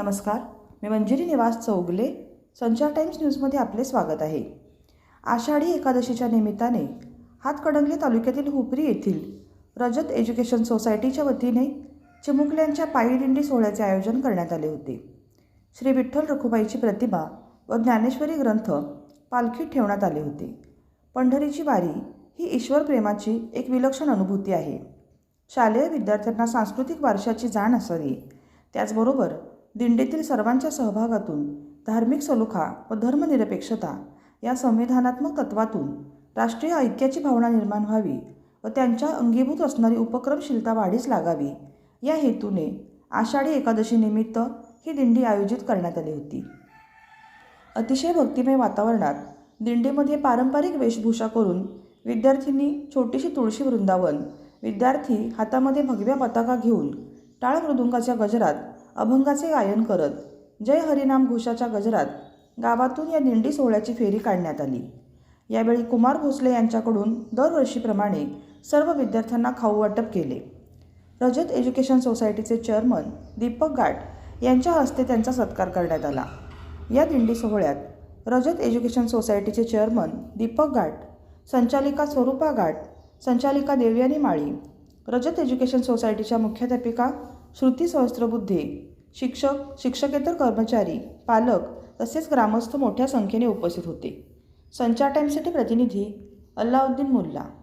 नमस्कार मी मंजिरी निवास चौगले संचार टाइम्स न्यूजमध्ये आपले स्वागत आहे. आषाढी एकादशीच्या निमित्ताने हातकणंगले तालुक्यातील हुपरी येथील रजत एज्युकेशन सोसायटीच्या वतीने चिमुकल्यांच्या पायीदिंडी सोहळ्याचे आयोजन करण्यात आले होते. श्री विठ्ठल रखुबाईची प्रतिमा व ज्ञानेश्वरी ग्रंथ पालखीत ठेवण्यात आले होते. पंढरीची वारी ही ईश्वर प्रेमाची एक विलक्षण अनुभूती आहे. शालेय विद्यार्थ्यांना सांस्कृतिक वारशाची जाण असावी त्याचबरोबर दिंडीतील सर्वांच्या सहभागातून धार्मिक सलोखा व धर्मनिरपेक्षता या संविधानात्मक तत्वातून राष्ट्रीय ऐक्याची भावना निर्माण व्हावी व त्यांच्या अंगीभूत असणारी उपक्रमशीलता वाढीस लागावी या हेतूने आषाढी एकादशीनिमित्त ही दिंडी आयोजित करण्यात आली होती. अतिशय भक्तिमय वातावरणात दिंडीमध्ये पारंपरिक वेशभूषा करून विद्यार्थ्यांनी छोटीशी तुळशी वृंदावन विद्यार्थी हातामध्ये भगव्या पताका घेऊन टाळ मृदुंगाच्या गजरात अभंगाचे गायन करत जय हरिनाम घोषाच्या गजरात गावातून या दिंडी सोहळ्याची फेरी काढण्यात आली. यावेळी कुमार भोसले यांच्याकडून दरवर्षीप्रमाणे सर्व विद्यार्थ्यांना खाऊ वाटप केले. रजत एज्युकेशन सोसायटीचे चेअरमन दीपक गाट यांच्या हस्ते त्यांचा सत्कार करण्यात आला. या दिंडी सोहळ्यात रजत एज्युकेशन सोसायटीचे चेअरमन दीपक गाठ संचालिका स्वरूपा गाट संचालिका देवयानी माळी रजत एज्युकेशन सोसायटीच्या मुख्याध्यापिका श्रुती सहस्रबुद्धे शिक्षक शिक्षकेतर कर्मचारी पालक तसेच ग्रामस्थ मोठ्या संख्येने उपस्थित होते. संचार टाईमसाठी प्रतिनिधी अल्लाउद्दीन मुल्ला.